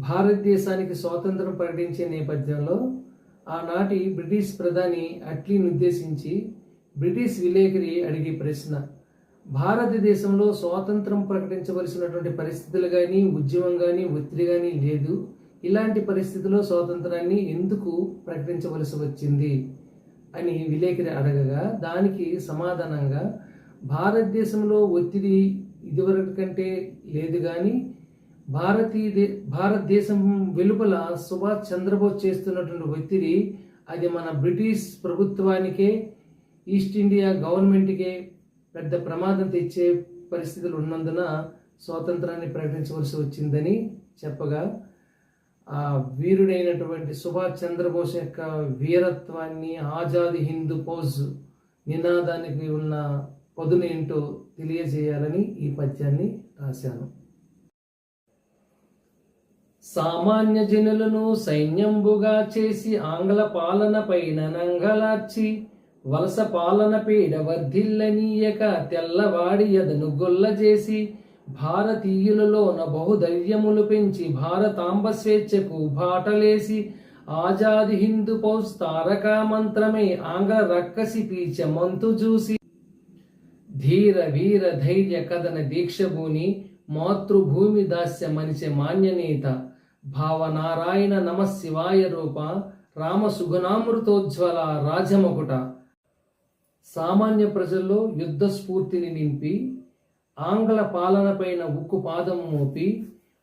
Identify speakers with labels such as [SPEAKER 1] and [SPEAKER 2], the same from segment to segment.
[SPEAKER 1] భారతదేశానికి స్వాతంత్రం ప్రకటించే నేపథ్యంలో ఆనాటి బ్రిటిష్ ప్రధాని అట్లీని ఉద్దేశించి బ్రిటిష్ విలేకరి అడిగే ప్రశ్న భారతదేశంలో స్వాతంత్రం ప్రకటించవలసినటువంటి పరిస్థితులు కానీ ఉద్యమం కానీ ఒత్తిడి కానీ లేదు. ఇలాంటి పరిస్థితుల్లో స్వాతంత్రాన్ని ఎందుకు ప్రకటించవలసి వచ్చింది అని విలేకరి అడగగా దానికి సమాధానంగా భారతదేశంలో ఒత్తిడి ఇదివరకు కంటే లేదు కానీ భారతీయ భారతదేశం వెలుపల సుభాష్ చంద్రబోస్ చేస్తున్నటువంటి ఒత్తిడి అది మన బ్రిటిష్ ప్రభుత్వానికే ఈస్ట్ ఇండియా గవర్నమెంట్కే పెద్ద ప్రమాదం తెచ్చే పరిస్థితులు ఉన్నందున స్వాతంత్రాన్ని ప్రకటించవలసి వచ్చిందని చెప్పగా ఆ వీరుడైనటువంటి సుభాష్ చంద్రబోస్ యొక్క వీరత్వాన్ని ఆజాద్ హిందూ పోజ్ నినాదానికి ఉన్న పదును ఏంటో తెలియజేయాలని ఈ పద్యాన్ని రాశాను. సామాన్య జనులను సైన్యంబుగా చేసి ఆంగ్ల పాలన పైన నంగలార్చి వలస పాలన పీడ వర్ధిల్లనీయక తెల్లవాడి ఎదను గొల్ల చేసి భారతీయులలోన బహుధైర్యములు పెంచి భారతాంబ స్వేచ్ఛకు బాటలేసి ఆజాది హిందూ పౌస్ తారకా మంత్రమే ఆంగ్ల రక్కసి పీచ మంతు చూసి ధీర వీర ధైర్య కథన దీక్షభూని మాతృభూమి దాస్య మనిషి మాన్యనేత భావనారాయణ నమశివాయ రూప రామ సుగుణామృతోజ్వల రాజమకుట సామాన్య ప్రజల్లో యుద్ధ స్ఫూర్తిని నింపి ఆంగ్ల పాలనపైన ఉక్కు పాదం మోపి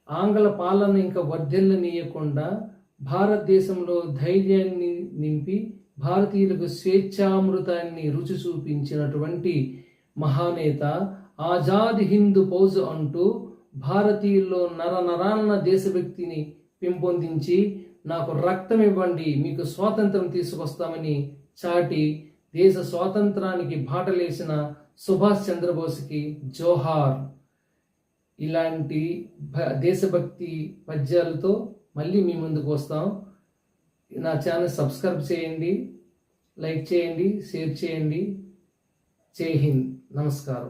[SPEAKER 1] ఆంగ్ల పాలన ఇంకా వర్ధిల్లనీయకుండా భారతదేశంలో ధైర్యాన్ని నింపి భారతీయులకు స్వేచ్ఛామృతాన్ని రుచి చూపించినటువంటి మహానేత ఆజాద్ హింద్ ఫౌజ్ అంటూ భారతీయుల్లో నర నరాన్న దేశభక్తిని పెంపొందించి నాకు రక్తం ఇవ్వండి మీకు స్వాతంత్రం తీసుకొస్తామని చాటి దేశ స్వాతంత్రానికి బాటలేసిన సుభాష్ చంద్రబోస్కి జోహార్. ఇలాంటి భ- దేశభక్తి పద్యాలతో మళ్ళీ మీ ముందుకు వస్తాం. నా ఛానల్ సబ్స్క్రైబ్ చేయండి లైక్ చేయండి షేర్ చేయండి. జై హింద్. నమస్కారం.